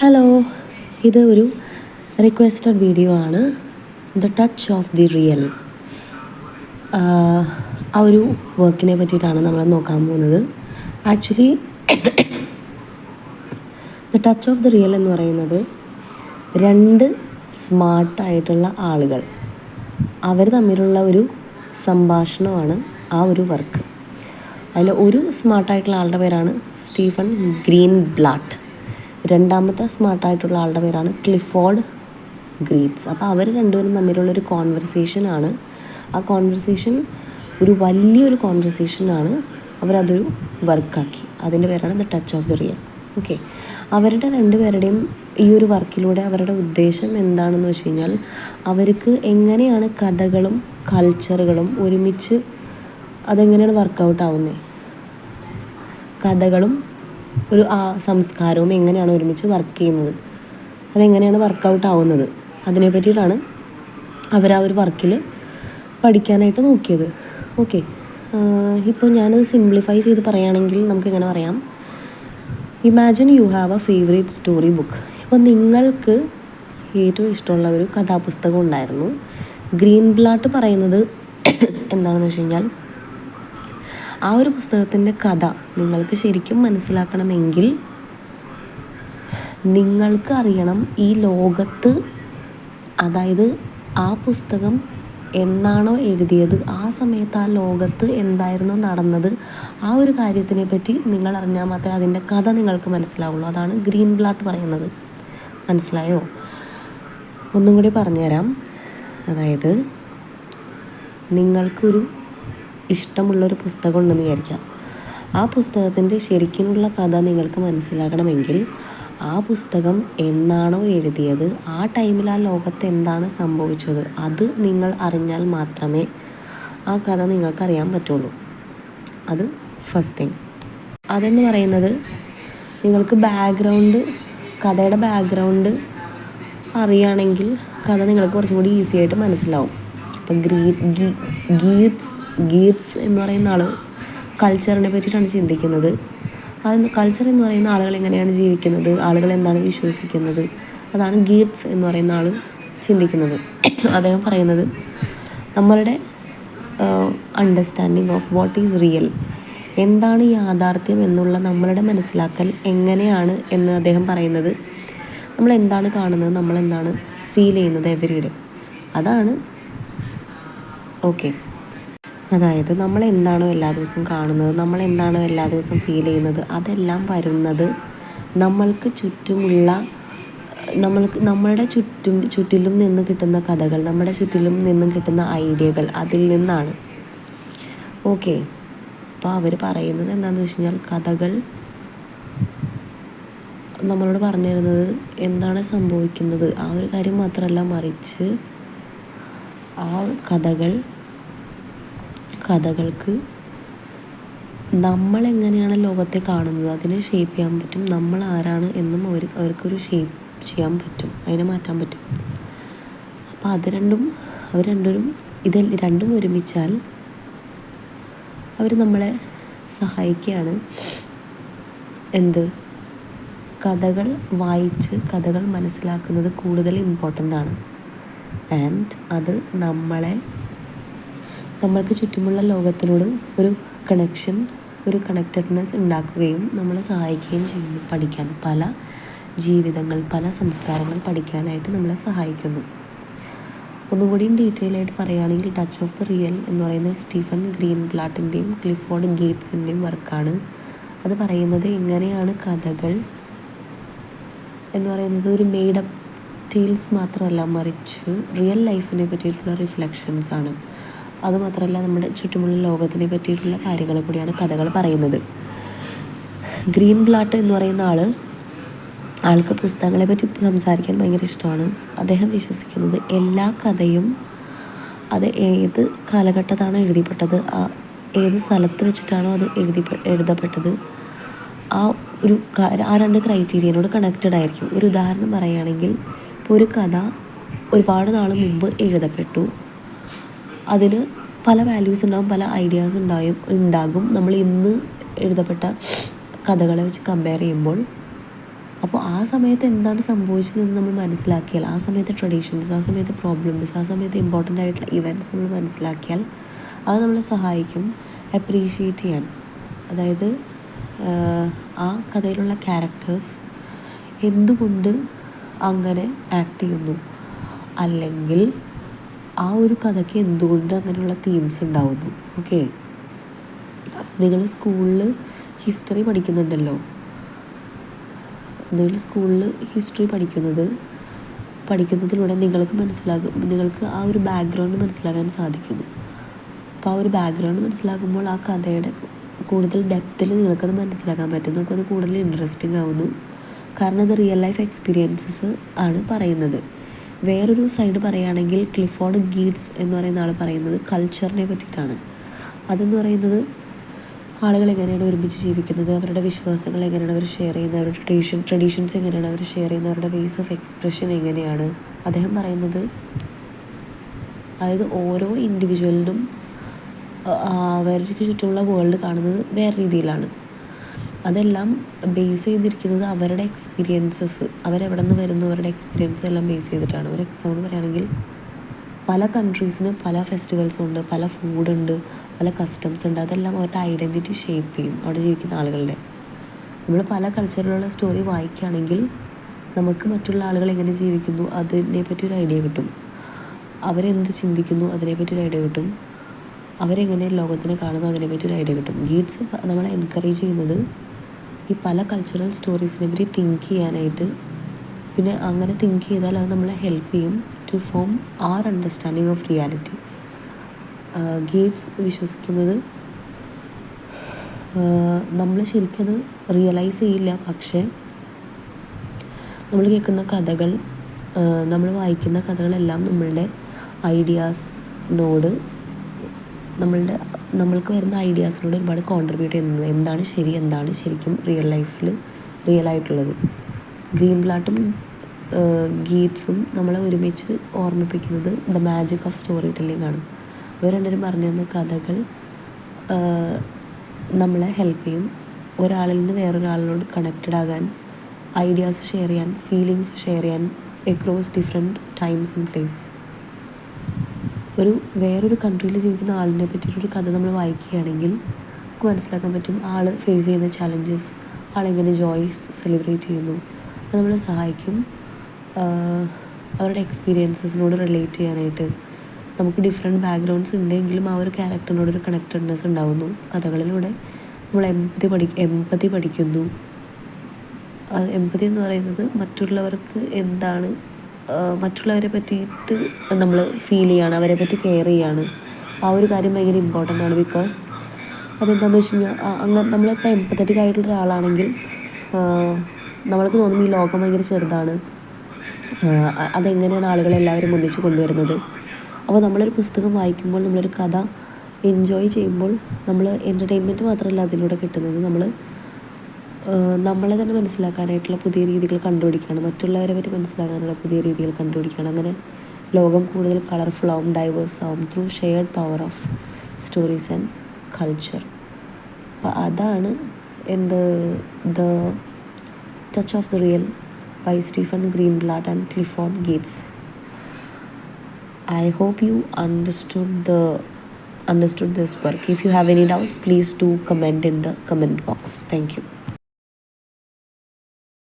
Hello ഇത് ഒരു requested video ആണ്. The touch of the real ആ ഒരു വർക്കിനെ പറ്റിയിട്ടാണ് നമ്മൾ നോക്കാൻ പോകുന്നത്. Actually the touch of the real എന്ന് പറയുന്നത് രണ്ട് സ്മാർട്ടായിട്ടുള്ള ആളുകൾ. അവർ തമ്മിലുള്ള ഒരു സംഭാഷണമാണ് ആ ഒരു വർക്ക് അതിൽ ഒരു സ്മാർട്ടായിട്ടുള്ള ആളുടെ പേരാണ് സ്റ്റീഫൻ ഗ്രീൻ ബ്ലാട്ട് രണ്ടാമത്തെ സ്മാർട്ടായിട്ടുള്ള ആളുടെ പേരാണ് ക്ലിഫോർഡ് ഗ്രീപ്സ് അപ്പോൾ അവർ രണ്ടുപേരും തമ്മിലുള്ളൊരു കോൺവെർസേഷനാണ് ആ കോൺവെർസേഷൻ ഒരു വലിയൊരു കോൺവെർസേഷനാണ് അവരതൊരു വർക്കാക്കി അതിന്റെ പേരാണ് the touch of the real okay അവരുടെ രണ്ടുപേരുടെയും ഈ ഒരു വർക്കിലൂടെ അവരുടെ ഉദ്ദേശം എന്താണെന്ന് വെച്ച് കഴിഞ്ഞാൽ അവർക്ക് എങ്ങനെയാണ് കഥകളും കൾച്ചറുകളും ഒരുമിച്ച് അതെങ്ങനെയാണ് വർക്കൗട്ട് ആവുന്നത് കഥകളും ഒരു ആ സംസ്കാരവും എങ്ങനെയാണ് ഒരുമിച്ച് വർക്ക് ചെയ്യുന്നത്? അതെങ്ങനെയാണ് വർക്കൗട്ട് ആവുന്നത്? അതിനെ പറ്റിയിട്ടാണ് അവർ ആ ഒരു വർക്കിൽ പഠിക്കാനായിട്ട് നോക്കിയത്. ഓക്കെ ഇപ്പോൾ ഞാനത് സിംപ്ലിഫൈ ചെയ്ത് പറയുകയാണെങ്കിൽ നമുക്കിങ്ങനെ പറയാം? Imagine you have a favourite story book ഇപ്പോൾ നിങ്ങൾക്ക് ഏറ്റവും ഇഷ്ടമുള്ള ഒരു കഥാപുസ്തകം ഉണ്ടായിരുന്നു. ഗ്രീൻ ബ്ലാട്ട് പറയുന്നത് എന്താണെന്ന് വെച്ച് കഴിഞ്ഞാൽ ആ ഒരു പുസ്തകത്തിന്റെ കഥ നിങ്ങൾക്ക് ശരിക്കും മനസ്സിലാക്കണമെങ്കിൽ നിങ്ങൾക്ക് അറിയണം ഈ ലോകത്ത് അതായത് ആ പുസ്തകം എന്നാണോ എഴുതിയത് ആ സമയത്ത് ആ ലോകത്ത് എന്തായിരുന്നു നടന്നത് ആ ഒരു കാര്യത്തിനെ പറ്റി നിങ്ങൾ അറിഞ്ഞാൽ മാത്രമേ അതിന്റെ കഥ നിങ്ങൾക്ക് മനസ്സിലാവുള്ളൂ. അതാണ് ഗ്രീൻ ബ്ലാട്ട് പറയുന്നത്. മനസ്സിലായോ? ഒന്നും കൂടി പറഞ്ഞുതരാം. അതായത് നിങ്ങൾക്കൊരു ഇഷ്ടമുള്ളൊരു പുസ്തകം ഉണ്ടെന്ന് വിചാരിക്കാം. ആ പുസ്തകത്തിന്റെ ശരിക്കിനുള്ള കഥ നിങ്ങൾക്ക് മനസ്സിലാകണമെങ്കിൽ ആ പുസ്തകം എന്നാണോ എഴുതിയത് ആ ടൈമിൽ ആ ലോകത്ത് എന്താണ് സംഭവിച്ചത് അത് നിങ്ങൾ അറിഞ്ഞാൽ മാത്രമേ ആ കഥ നിങ്ങൾക്ക് അറിയാൻ പറ്റുള്ളൂ. അത് ഫസ്റ്റ് തിങ് അതെന്ന് പറയുന്നത് നിങ്ങൾക്ക് ബാക്ക്ഗ്രൗണ്ട് കഥയുടെ ബാക്ക്ഗ്രൗണ്ട് അറിയുകയാണെങ്കിൽ കഥ നിങ്ങൾക്ക് കുറച്ചും കൂടി ഈസി ആയിട്ട് മനസ്സിലാവും. ഇപ്പം ഗ്രീ ഗീറ്റ്സ് ഗീറ്റ്സ് എന്ന് പറയുന്ന ആൾ കൾച്ചറിനെ പറ്റിയിട്ടാണ് ചിന്തിക്കുന്നത്. അത് കൾച്ചർ എന്ന് പറയുന്ന ആളുകൾ എങ്ങനെയാണ് ജീവിക്കുന്നത്? ആളുകൾ എന്താണ് വിശ്വസിക്കുന്നത്? അതാണ് ഗീറ്റ്സ് എന്ന് പറയുന്ന ആൾ ചിന്തിക്കുന്നത്. അദ്ദേഹം പറയുന്നത് നമ്മളുടെ understanding of what is real എന്താണ് യാഥാർത്ഥ്യം എന്നുള്ള നമ്മളുടെ മനസ്സിലാക്കൽ എങ്ങനെയാണ് എന്ന് അദ്ദേഹം പറയുന്നത്. നമ്മൾ എന്താണ് കാണുന്നത്? നമ്മൾ എന്താണ് ഫീൽ ചെയ്യുന്നത് എവരിയുടെ അതാണ്. ഓക്കെ. അതായത് നമ്മൾ എന്താണോ എല്ലാ ദിവസവും കാണുന്നത് നമ്മൾ എന്താണോ എല്ലാ ദിവസവും ഫീൽ ചെയ്യുന്നത് അതെല്ലാം വരുന്നത് നമ്മൾക്ക് ചുറ്റുമുള്ള നമ്മൾക്ക് നമ്മളുടെ ചുറ്റും ചുറ്റിലും നിന്ന് കിട്ടുന്ന കഥകൾ നമ്മുടെ ചുറ്റിലും നിന്നും കിട്ടുന്ന ഐഡിയകൾ അതിൽ നിന്നാണ്. ഓക്കെ അപ്പോൾ അവർ പറയുന്നത് എന്താണെന്ന് വെച്ച് കഴിഞ്ഞാൽ കഥകൾ നമ്മളോട് പറഞ്ഞു തരുന്നത് എന്താണ് സംഭവിക്കുന്നത് ആ ഒരു കാര്യം മാത്രമല്ല മറിച്ച് ആ കഥകൾ കഥകൾക്ക് നമ്മൾ എങ്ങനെയാണ് ലോകത്തെ കാണുന്നത്? അതിനെ ഷേപ്പ് ചെയ്യാൻ പറ്റും. നമ്മൾ ആരാണ് എന്നും അവർ അവർക്കൊരു ഷേപ്പ് ചെയ്യാൻ പറ്റും. അതിനെ മാറ്റാൻ പറ്റും. അപ്പോൾ അത് രണ്ടും അവർ രണ്ടും ഇത് രണ്ടും ഒരുമിച്ചാൽ അവർ നമ്മളെ സഹായിക്കുകയാണ്. എന്ത്? കഥകൾ വായിച്ച് കഥകൾ മനസ്സിലാക്കുന്നത് കൂടുതൽ ഇമ്പോർട്ടന്റ് ആണ്. ആൻഡ് അത് നമ്മളെ നമ്മൾക്ക് ചുറ്റുമുള്ള ലോകത്തിനോട് ഒരു കണക്ഷൻ ഒരു കണക്റ്റഡ്നെസ് ഉണ്ടാക്കുകയും നമ്മളെ സഹായിക്കുകയും ചെയ്യുന്നു. പഠിക്കാൻ പല ജീവിതങ്ങൾ പല സംസ്കാരങ്ങൾ പഠിക്കാനായിട്ട് നമ്മളെ സഹായിക്കുന്നു. ഒന്നുകൂടിയും ഡീറ്റെയിൽ ആയിട്ട് പറയുകയാണെങ്കിൽ ടച്ച് ഓഫ് ദ റിയൽ എന്ന് പറയുന്ന സ്റ്റീഫൻ ഗ്രീൻ ബ്ലാട്ടിന്റെയും ക്ലിഫോർഡ് ഗേറ്റ്സിന്റെയും വർക്കാണ്. അത് പറയുന്നത് എങ്ങനെയാണ് കഥകൾ എന്ന് പറയുന്നത് ഒരു മെയ്ഡപ്പ് ടീൽസ് മാത്രമല്ല മറിച്ച് റിയൽ ലൈഫിനെ പറ്റിയിട്ടുള്ള റിഫ്ലക്ഷൻസ് ആണ്. അതുമാത്രമല്ല നമ്മുടെ ചുറ്റുമുള്ള ലോകത്തിനെ പറ്റിയിട്ടുള്ള കാര്യങ്ങൾ കൂടിയാണ് കഥകൾ പറയുന്നത്. ഗ്രീൻ ബ്ലാട്ട് എന്ന് പറയുന്ന ആൾ ആൾക്ക് പുസ്തകങ്ങളെ പറ്റി സംസാരിക്കാൻ ഭയങ്കര ഇഷ്ടമാണ്. അദ്ദേഹം വിശ്വസിക്കുന്നത് എല്ലാ കഥയും അത് ഏത് കാലഘട്ടത്താണ് എഴുതിപ്പെട്ടത് ആ ഏത് സ്ഥലത്ത് വെച്ചിട്ടാണോ അത് എഴുതി എഴുതപ്പെട്ടത് ആ ഒരു ആ രണ്ട് ക്രൈറ്റീരിയനോട് കണക്റ്റഡ് ആയിരിക്കും. ഒരു ഉദാഹരണം പറയുകയാണെങ്കിൽ ഇപ്പോൾ ഒരു കഥ ഒരുപാട് നാൾ മുമ്പ് എഴുതപ്പെട്ടു. അതിന് പല വാല്യൂസ് ഉണ്ടാകും പല ഐഡിയാസ് ഉണ്ടായും ഉണ്ടാകും. നമ്മൾ ഇന്ന് എഴുതപ്പെട്ട കഥകളെ വെച്ച് കമ്പയർ ചെയ്യുമ്പോൾ അപ്പോൾ ആ സമയത്ത് എന്താണ് സംഭവിച്ചതെന്ന് നമ്മൾ മനസ്സിലാക്കിയാൽ ആ സമയത്തെ ട്രഡീഷൻസ് ആ സമയത്തെ പ്രോബ്ലംസ് ആ സമയത്ത് ഇമ്പോർട്ടന്റ് ആയിട്ടുള്ള ഇവന്റ്സ് നമ്മൾ മനസ്സിലാക്കിയാൽ അത് നമ്മളെ സഹായിക്കും അപ്രീഷിയേറ്റ് ചെയ്യാൻ. അതായത് ആ കഥയിലുള്ള ക്യാരക്ടേഴ്സ് എന്തുകൊണ്ട് അങ്ങനെ ആക്ട് ചെയ്യുന്നു? അല്ലെങ്കിൽ ആ ഒരു കഥയ്ക്ക് എന്തുകൊണ്ട് അങ്ങനെയുള്ള തീംസ് ഉണ്ടാവുന്നു? ഓക്കെ നിങ്ങൾ സ്കൂളിൽ ഹിസ്റ്ററി പഠിക്കുന്നുണ്ടല്ലോ. നിങ്ങൾ സ്കൂളിൽ ഹിസ്റ്ററി പഠിക്കുന്നത് പഠിക്കുന്നതിലൂടെ നിങ്ങൾക്ക് മനസ്സിലാകും നിങ്ങൾക്ക് ആ ഒരു ബാക്ക്ഗ്രൗണ്ട് മനസ്സിലാക്കാൻ സാധിക്കുന്നു. അപ്പോൾ ആ ഒരു ബാക്ക്ഗ്രൗണ്ട് മനസ്സിലാക്കുമ്പോൾ ആ കഥയുടെ കൂടുതൽ ഡെപ്തിൽ നിങ്ങൾക്കത് മനസ്സിലാക്കാൻ പറ്റുന്നു അപ്പോൾ അത് കൂടുതൽ ഇൻട്രസ്റ്റിംഗ് ആവുന്നു. കാരണം അത് റിയൽ ലൈഫ് എക്സ്പീരിയൻസസ് ആണ് പറയുന്നത്. വേറൊരു സൈഡ് പറയുകയാണെങ്കിൽ ക്ലിഫോർഡ് ഗീഡ്സ് എന്ന് പറയുന്ന ആൾ പറയുന്നത് കൾച്ചറിനെ പറ്റിയിട്ടാണ്. അതെന്ന് പറയുന്നത് ആളുകൾ എങ്ങനെയാണ് ഒരുമിച്ച് ജീവിക്കുന്നത് അവരുടെ വിശ്വാസങ്ങൾ എങ്ങനെയാണ് അവർ ഷെയർ ചെയ്യുന്നത് അവരുടെ ട്രഡീഷൻ ട്രഡീഷൻസ് എങ്ങനെയാണ് അവർ ഷെയർ ചെയ്യുന്നത് അവരുടെ വേസ് ഓഫ് എക്സ്പ്രഷൻ എങ്ങനെയാണ്? അദ്ദേഹം പറയുന്നത് അതായത് ഓരോ ഇൻഡിവിജ്വലിനും അവർക്ക് ചുറ്റുമുള്ള വേൾഡ് കാണുന്നത് വേറെ രീതിയിലാണ്. അതെല്ലാം ബേസ് ചെയ്തിരിക്കുന്നത് അവരുടെ എക്സ്പീരിയൻസസ് അവരെവിടെ നിന്ന് വരുന്നു അവരുടെ എക്സ്പീരിയൻസ് എല്ലാം ബേസ് ചെയ്തിട്ടാണ്. ഒരു എക്സാമ്പിൾ പറയുകയാണെങ്കിൽ പല കൺട്രീസിന് പല ഫെസ്റ്റിവൽസും ഉണ്ട് പല ഫുഡുണ്ട് പല കസ്റ്റംസ് ഉണ്ട്. അതെല്ലാം അവരുടെ ഐഡന്റിറ്റി ഷേപ്പ് ചെയ്യും അവിടെ ജീവിക്കുന്ന ആളുകളുടെ. നമ്മൾ പല കൾച്ചറിലുള്ള സ്റ്റോറി വായിക്കുകയാണെങ്കിൽ നമുക്ക് മറ്റുള്ള ആളുകൾ എങ്ങനെ ജീവിക്കുന്നു അതിനെപ്പറ്റി ഒരു ഐഡിയ കിട്ടും. അവരെന്ത് ചിന്തിക്കുന്നു അതിനെപ്പറ്റി ഒരു ഐഡിയ കിട്ടും. അവരെങ്ങനെ ലോകത്തിനെ കാണുന്നു അതിനെപ്പറ്റി ഒരു ഐഡിയ കിട്ടും. ഗീഡ്സ് നമ്മളെ എൻകറേജ് ചെയ്യുന്നത് ഈ പല കൾച്ചറൽ സ്റ്റോറീസിനെ പറ്റി തിങ്ക് ചെയ്യാനായിട്ട് പിന്നെ അങ്ങനെ തിങ്ക് ചെയ്താൽ അത് നമ്മളെ ഹെൽപ്പ് ചെയ്യും to form our understanding of reality Gates വിശ്വസിക്കുന്നത് നമ്മൾ ശരിക്കത് റിയലൈസ് ചെയ്യില്ല. പക്ഷേ നമ്മൾ കേൾക്കുന്ന കഥകൾ നമ്മൾ വായിക്കുന്ന കഥകളെല്ലാം നമ്മളുടെ ഐഡിയാസിനോട് നമ്മളുടെ നമ്മൾക്ക് വരുന്ന ഐഡിയാസിനോട് ഒരുപാട് കോൺട്രിബ്യൂട്ട് ചെയ്യുന്നത് എന്താണ് ശരി എന്താണ് ശരിക്കും റിയൽ ലൈഫിൽ റിയൽ ആയിട്ടുള്ളത്. ഗ്രീൻ ബ്ലാട്ടും ഗീറ്റ്സും നമ്മളെ ഒരുമിച്ച് ഓർമ്മിപ്പിക്കുന്നത് the magic of storytelling ആണ്. അവർ രണ്ടുപേരും പറഞ്ഞു തന്ന കഥകൾ നമ്മളെ ഹെൽപ്പ് ചെയ്യും. ഒരാളിൽ നിന്ന് വേറൊരാളിനോട് കണക്റ്റഡ് ആകാൻ ഐഡിയാസ് ഷെയർ ചെയ്യാൻ ഫീലിങ്സ് ഷെയർ ചെയ്യാൻ across different times and places ഒരു വേറൊരു കൺട്രിയിൽ ജീവിക്കുന്ന ആളിനെ പറ്റിയിട്ടൊരു കഥ നമ്മൾ വായിക്കുകയാണെങ്കിൽ നമുക്ക് മനസ്സിലാക്കാൻ പറ്റും ആൾ ഫേസ് ചെയ്യുന്ന ചലഞ്ചസ് ആളെങ്ങനെ ജോയ്സ് സെലിബ്രേറ്റ് ചെയ്യുന്നു. അത് നമ്മളെ സഹായിക്കും. അവരുടെ എക്സ്പീരിയൻസസിനോട് റിലേറ്റ് ചെയ്യാനായിട്ട്. നമുക്ക് ഡിഫറെന്റ് ബാക്ക്ഗ്രൗണ്ട്സ് ഉണ്ടെങ്കിലും ആ ഒരു ക്യാരക്ടറിനോട് ഒരു കണക്റ്റഡ്നെസ് ഉണ്ടാകുന്നു കഥകളിലൂടെ നമ്മൾ എമ്പതി പഠി എമ്പതി പഠിക്കുന്നു. എമ്പതി എന്ന് പറയുന്നത് മറ്റുള്ളവർക്ക് എന്താണ് മറ്റുള്ളവരെ പറ്റിയിട്ട് നമ്മൾ ഫീൽ ചെയ്യാണ് അവരെ പറ്റി കെയർ ചെയ്യാണ്. ആ ഒരു കാര്യം ഭയങ്കര ഇമ്പോർട്ടന്റ് ആണ് ബിക്കോസ് അതെന്താണെന്ന് വെച്ച് കഴിഞ്ഞാൽ അങ്ങനെ നമ്മളിപ്പോൾ എമ്പത്തറ്റിക് ആയിട്ടുള്ള ഒരാളാണെങ്കിൽ നമ്മൾക്ക് തോന്നും ഈ ലോകം ഭയങ്കര ചെറുതാണ്. അതെങ്ങനെയാണ് ആളുകളെ എല്ലാവരും ഒന്നിച്ച് കൊണ്ടുവരുന്നത്? അപ്പോൾ നമ്മളൊരു പുസ്തകം വായിക്കുമ്പോൾ നമ്മളൊരു കഥ എൻജോയ് ചെയ്യുമ്പോൾ നമ്മൾ എന്റർടൈൻമെന്റ് മാത്രമല്ല അതിലൂടെ കിട്ടുന്നത്. നമ്മൾ നമ്മളെ തന്നെ മനസ്സിലാക്കാനായിട്ടുള്ള പുതിയ രീതികൾ കണ്ടുപിടിക്കുകയാണ് മറ്റുള്ളവരെ പറ്റി മനസ്സിലാക്കാനുള്ള പുതിയ രീതികൾ കണ്ടുപിടിക്കുകയാണ് അങ്ങനെ ലോകം കൂടുതൽ കളർഫുൾ ആവും ഡൈവേഴ്സ് ആവും through shared power of stories and culture അപ്പം അതാണ് എന്ത് the touch of the real by Stephen Greenblatt and Clifford Gates I hope you understood the understood this work. If you have any doubts, please do comment in the comment box. Thank you.